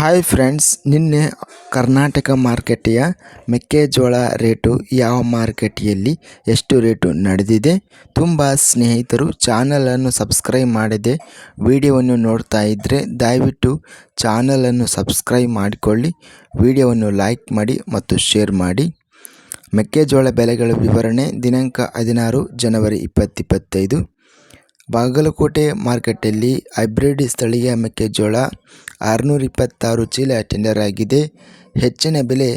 Hi friends ನಿನ್ನೆ ಕರ್ನಾಟಕ ಮಾರ್ಕೆಟಿಯ ಮೆಕ್ಕೆಜೋಳ rate ಯಾವ ಮಾರ್ಕೆಟಿಯಲ್ಲಿ ಎಷ್ಟು ರೇಟು ನಡೆದಿದೆ ತುಂಬ ಸ್ನೇಹಿತರು ಚಾನಲನ್ನು ಸಬ್ಸ್ಕ್ರೈಬ್ ಮಾಡದೆ ವಿಡಿಯೋವನ್ನು ನೋಡ್ತಾ ಇದ್ದರೆ ದಯವಿಟ್ಟು ಚಾನಲನ್ನು ಸಬ್ಸ್ಕ್ರೈಬ್ ಮಾಡಿಕೊಳ್ಳಿ, ವಿಡಿಯೋವನ್ನು ಲೈಕ್ ಮಾಡಿ ಮತ್ತು ಶೇರ್ ಮಾಡಿ. ಮೆಕ್ಕೆಜೋಳ ಬೆಲೆಗಳ ವಿವರಣೆ ದಿನಾಂಕ ಹದಿನಾರು ಜನವರಿ ಇಪ್ಪತ್ತಿಪ್ಪತ್ತೈದು ಬಾಗಲಕೋಟೆ ಮಾರ್ಕೆಟಲ್ಲಿ ಹೈಬ್ರಿಡ್ ಸ್ಥಳೀಯ ಮೆಕ್ಕೆಜೋಳ ಆರುನೂರ ಇಪ್ಪತ್ತಾರು ಚೀಲ ಟೆಂಡರ್ ಆಗಿದೆ. ಹೆಚ್ಚಿನ ಬೆಲೆ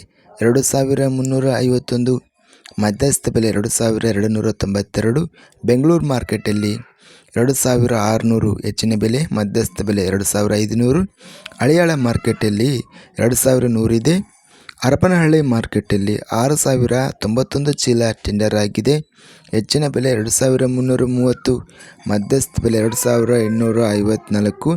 ಎರಡು ಸಾವಿರ ಮುನ್ನೂರ ಐವತ್ತೊಂದು ಮಧ್ಯಸ್ಥ ಬೆಲೆ ಎರಡು ಸಾವಿರ ಎರಡು ನೂರ ತೊಂಬತ್ತೆರಡು ಬೆಂಗಳೂರು ಮಾರ್ಕೆಟಲ್ಲಿ ಎರಡು ಸಾವಿರ ಆರುನೂರು, ಹೆಚ್ಚಿನ ಬೆಲೆ ಮಧ್ಯಸ್ಥ ಬೆಲೆ ಎರಡು ಸಾವಿರ ಐದುನೂರು, ಹಳಿಯಾಳ ಮಾರ್ಕೆಟಲ್ಲಿ ಎರಡು ಸಾವಿರ ನೂರಿದೆ ಹರಪನಹಳ್ಳಿ ಮಾರ್ಕೆಟಲ್ಲಿ ಆರು ಸಾವಿರ ತೊಂಬತ್ತೊಂದು ಚೀಲ ಟೆಂಡರ್ ಆಗಿದೆ. ಹೆಚ್ಚಿನ ಬೆಲೆ ಎರಡು ಸಾವಿರ ಮುನ್ನೂರ ಮೂವತ್ತು, ಮಧ್ಯಸ್ಥ ಬೆಲೆ ಎರಡು ಸಾವಿರ ಎಂಟುನೂರ ಐವತ್ನಾಲ್ಕು.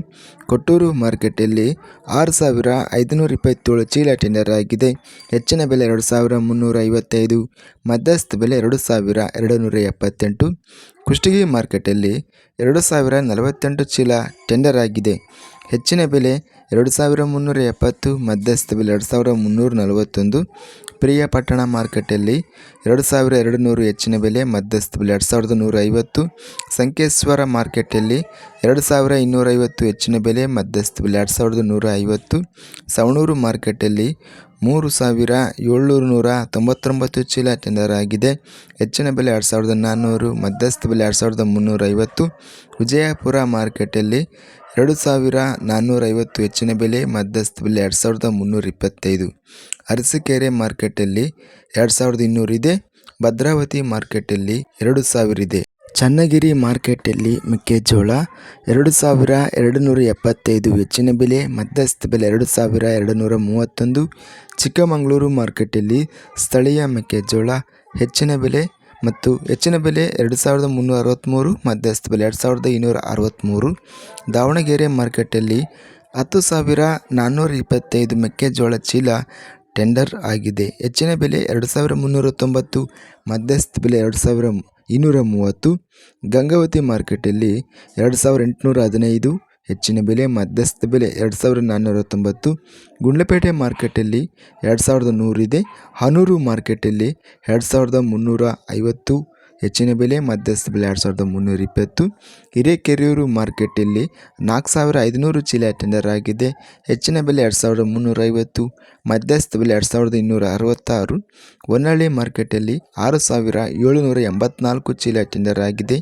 ಕೊಟ್ಟೂರು ಮಾರ್ಕೆಟಲ್ಲಿ ಆರು ಸಾವಿರ ಐದುನೂರ ಇಪ್ಪತ್ತೇಳು ಚೀಲ ಟೆಂಡರ್ ಆಗಿದೆ. ಹೆಚ್ಚಿನ ಬೆಲೆ ಎರಡು ಸಾವಿರ ಮುನ್ನೂರ ಐವತ್ತೈದು, ಮಧ್ಯಸ್ಥ ಬೆಲೆ ಎರಡು ಸಾವಿರ ಎರಡು ನೂರ ಎಪ್ಪತ್ತೆಂಟು. ಕುಷ್ಟಗಿ ಮಾರ್ಕೆಟಲ್ಲಿ ಎರಡು ಸಾವಿರ ನಲವತ್ತೆಂಟು ಚೀಲ ಟೆಂಡರ್ ಆಗಿದೆ. ಹೆಚ್ಚಿನ ಬೆಲೆ ಎರಡು ಸಾವಿರ ಮುನ್ನೂರ ಎಪ್ಪತ್ತು ಮಧ್ಯಸ್ಥ ಬೆಲೆ ಎರಡು ಸಾವಿರ ಮುನ್ನೂರ ನಲವತ್ತೊಂದು ಪ್ರಿಯಪಟ್ಟಣ ಮಾರ್ಕೆಟಲ್ಲಿ ಎರಡು ಸಾವಿರ ಎರಡು ನೂರು ಹೆಚ್ಚಿನ ಬೆಲೆ ಮಧ್ಯಸ್ಥ ಬೆಲೆ ಎರಡು ಸಾವಿರದ ನೂರ ಐವತ್ತು ಸಂಕೇಶ್ವರ ಮಾರ್ಕೆಟಲ್ಲಿ ಎರಡು ಸಾವಿರ ಇನ್ನೂರೈವತ್ತು ಹೆಚ್ಚಿನ ಬೆಲೆ ಮಧ್ಯಸ್ಥ ಬೆಲೆ ಎರಡು ಸಾವಿರದ ನೂರ ಐವತ್ತು ಸವಣೂರು ಮಾರ್ಕೆಟಲ್ಲಿ ಮೂರು ಸಾವಿರ ಏಳ್ನೂರು ನೂರ ತೊಂಬತ್ತೊಂಬತ್ತು ಚೀಲ ಟೆಂಡರ್ ಆಗಿದೆ ಹೆಚ್ಚಿನ ಬೆಲೆ ಎರಡು ಸಾವಿರದ ನಾನ್ನೂರು ಮಧ್ಯಸ್ಥ ಬೆಲೆ ಎರಡು ಸಾವಿರದ ಮುನ್ನೂರೈವತ್ತು, ವಿಜಯಪುರ ಮಾರ್ಕೆಟಲ್ಲಿ ಎರಡು ಸಾವಿರ ನಾನ್ನೂರೈವತ್ತು ಹೆಚ್ಚಿನ ಬೆಲೆ, ಮಧ್ಯಸ್ಥ ಬೆಲೆ ಎರಡು ಸಾವಿರದ ಮುನ್ನೂರ ಇಪ್ಪತ್ತೈದು ಅರಸಿಕೆರೆ ಮಾರ್ಕೆಟಲ್ಲಿ ಎರಡು ಸಾವಿರದ ಇನ್ನೂರಿದೆ ಭದ್ರಾವತಿ ಮಾರ್ಕೆಟಲ್ಲಿ ಎರಡು ಸಾವಿರ ಇದೆ. ಚನ್ನಗಿರಿ ಮಾರ್ಕೆಟಲ್ಲಿ ಮೆಕ್ಕೆಜೋಳ ಎರಡು ಸಾವಿರ ಎರಡು ನೂರ ಎಪ್ಪತ್ತೈದು ಹೆಚ್ಚಿನ ಬೆಲೆ, ಮಧ್ಯಸ್ಥ ಬೆಲೆ ಎರಡು ಸಾವಿರ ಎರಡು ನೂರ ಮೂವತ್ತೊಂದು ಚಿಕ್ಕಮಗಳೂರು ಮಾರ್ಕೆಟಲ್ಲಿ ಸ್ಥಳೀಯ ಮೆಕ್ಕೆಜೋಳ ಹೆಚ್ಚಿನ ಬೆಲೆ ಮತ್ತು ಹೆಚ್ಚಿನ ಬೆಲೆ ಎರಡು ಸಾವಿರದ ಮುನ್ನೂರ ಅರವತ್ತ್ಮೂರು ಮಧ್ಯಸ್ಥ ಬೆಲೆ ಎರಡು ಸಾವಿರದ ಇನ್ನೂರ ಅರವತ್ತ್ಮೂರು ದಾವಣಗೆರೆ ಮಾರ್ಕೆಟಲ್ಲಿ ಹತ್ತು ಸಾವಿರ ನಾನ್ನೂರ ಇಪ್ಪತ್ತೈದು ಮೆಕ್ಕೆಜೋಳ ಚೀಲ ಟೆಂಡರ್ ಆಗಿದೆ. ಹೆಚ್ಚಿನ ಬೆಲೆ ಎರಡು ಸಾವಿರ ಮುನ್ನೂರ ತೊಂಬತ್ತು ಮಧ್ಯಸ್ಥ ಬೆಲೆ ಎರಡು ಸಾವಿರ ಇನ್ನೂರ ಮೂವತ್ತು ಗಂಗಾವತಿ ಮಾರ್ಕೆಟಲ್ಲಿ ಎರಡು ಸಾವಿರ ಎಂಟುನೂರ ಹದಿನೈದು ಹೆಚ್ಚಿನ ಬೆಲೆ, ಮಧ್ಯಸ್ಥ ಬೆಲೆ ಎರಡು ಸಾವಿರದ ನಾನ್ನೂರ ತೊಂಬತ್ತು ಗುಂಡ್ಲಪೇಟೆ ಮಾರ್ಕೆಟಲ್ಲಿ ಎರಡು ಸಾವಿರದ ನೂರಿದೆ ಹನೂರು ಮಾರ್ಕೆಟಲ್ಲಿ ಎರಡು ಸಾವಿರದ ಮುನ್ನೂರ ಐವತ್ತು ಹೆಚ್ಚಿನ ಬೆಲೆ, ಮಧ್ಯಸ್ಥ ಬೆಲೆ ಎರಡು ಸಾವಿರದ ಮುನ್ನೂರ ಇಪ್ಪತ್ತು ಹಿರೇಕೆರೆಯೂರು ಮಾರ್ಕೆಟಲ್ಲಿ ನಾಲ್ಕು ಸಾವಿರ ಐದುನೂರು ಚೀಲ ಟೆಂಡರ್ ಆಗಿದೆ. ಹೆಚ್ಚಿನ ಬೆಲೆ ಎರಡು ಸಾವಿರದ ಮುನ್ನೂರ ಐವತ್ತು ಮಧ್ಯಸ್ಥ ಬೆಲೆ ಎರಡು ಸಾವಿರದ ಇನ್ನೂರ ಅರವತ್ತಾರು ಹೊನ್ನಳ್ಳಿ ಮಾರ್ಕೆಟಲ್ಲಿ ಆರು ಸಾವಿರ ಏಳುನೂರ ಎಂಬತ್ನಾಲ್ಕು ಚೀಲ ಟೆಂಡರ್ ಆಗಿದೆ.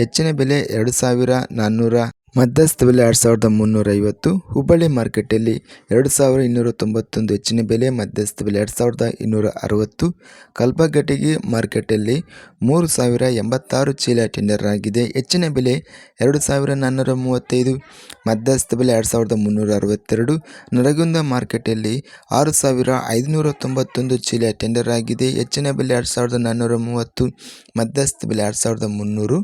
ಹೆಚ್ಚಿನ ಬೆಲೆ ಎರಡು ಸಾವಿರ ನಾನ್ನೂರ ಮಧ್ಯಸ್ಥ ಬೆಲೆ ಎರಡು ಸಾವಿರದ ಮುನ್ನೂರ ಐವತ್ತು, ಹುಬ್ಬಳ್ಳಿ ಮಾರ್ಕೆಟಲ್ಲಿ ಎರಡು ಸಾವಿರ ಇನ್ನೂರ ತೊಂಬತ್ತೊಂದು ಹೆಚ್ಚಿನ ಬೆಲೆ ಮಧ್ಯಸ್ಥ ಬೆಲೆ ಎರಡು ಸಾವಿರದ ಇನ್ನೂರ ಅರವತ್ತು ಕಲ್ಪಗಟ್ಟಿಗೆ ಮಾರ್ಕೆಟಲ್ಲಿ ಮೂರು ಸಾವಿರ ಎಂಬತ್ತಾರು ಚೀಲ ಟೆಂಡರ್ ಆಗಿದೆ ಹೆಚ್ಚಿನ ಬೆಲೆ ಎರಡು ಸಾವಿರ ನಾನ್ನೂರ ಮೂವತ್ತೈದು ಮಧ್ಯಸ್ಥ ಬೆಲೆ ಎರಡು ಸಾವಿರದ ಮುನ್ನೂರ ಅರವತ್ತೆರಡು, ನರಗುಂದ ಮಾರ್ಕೆಟಲ್ಲಿ ಆರು ಸಾವಿರ ಐದುನೂರ ತೊಂಬತ್ತೊಂದು ಚೀಲ ಟೆಂಡರ್ ಆಗಿದೆ ಹೆಚ್ಚಿನ ಬೆಲೆ ಎರಡು ಸಾವಿರದ ನಾನ್ನೂರ ಮೂವತ್ತು ಮಧ್ಯಸ್ಥ ಬೆಲೆ ಎರಡು ಸಾವಿರದ ಮುನ್ನೂರು,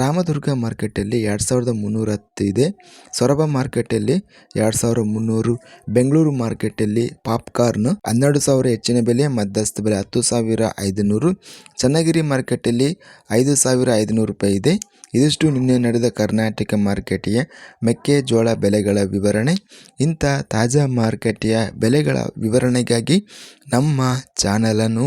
ರಾಮದುರ್ಗ ಮಾರ್ಕೆಟಲ್ಲಿ ಎರಡು ಸಾವಿರದ ಮುನ್ನೂರ ಇದೆ ಸೊರಬ ಮಾರ್ಕೆಟಲ್ಲಿ ಎರಡು ಸಾವಿರ ಮುನ್ನೂರು, ಬೆಂಗಳೂರು ಮಾರ್ಕೆಟಲ್ಲಿ ಪಾಪ್ಕಾರ್ನ್ ಹನ್ನೆರಡು ಸಾವಿರ ಹೆಚ್ಚಿನ ಬೆಲೆ, ಮಧ್ಯಸ್ಥ ಬೆಲೆ ಹತ್ತು ಸಾವಿರ ಐದುನೂರು, ಚನ್ನಗಿರಿ ಮಾರ್ಕೆಟಲ್ಲಿ ಐದು ಸಾವಿರ ಐದುನೂರು ರೂಪಾಯಿ ಇದೆ. ಇದಿಷ್ಟು ನಿನ್ನೆ ನಡೆದ ಕರ್ನಾಟಕ ಮಾರ್ಕೆಟಿಯ ಮೆಕ್ಕೆಜೋಳ ಬೆಲೆಗಳ ವಿವರಣೆ. ಇಂಥ ತಾಜಾ ಮಾರ್ಕೆಟಿಯ ಬೆಲೆಗಳ ವಿವರಣೆಗಾಗಿ ನಮ್ಮ ಚಾನಲನ್ನು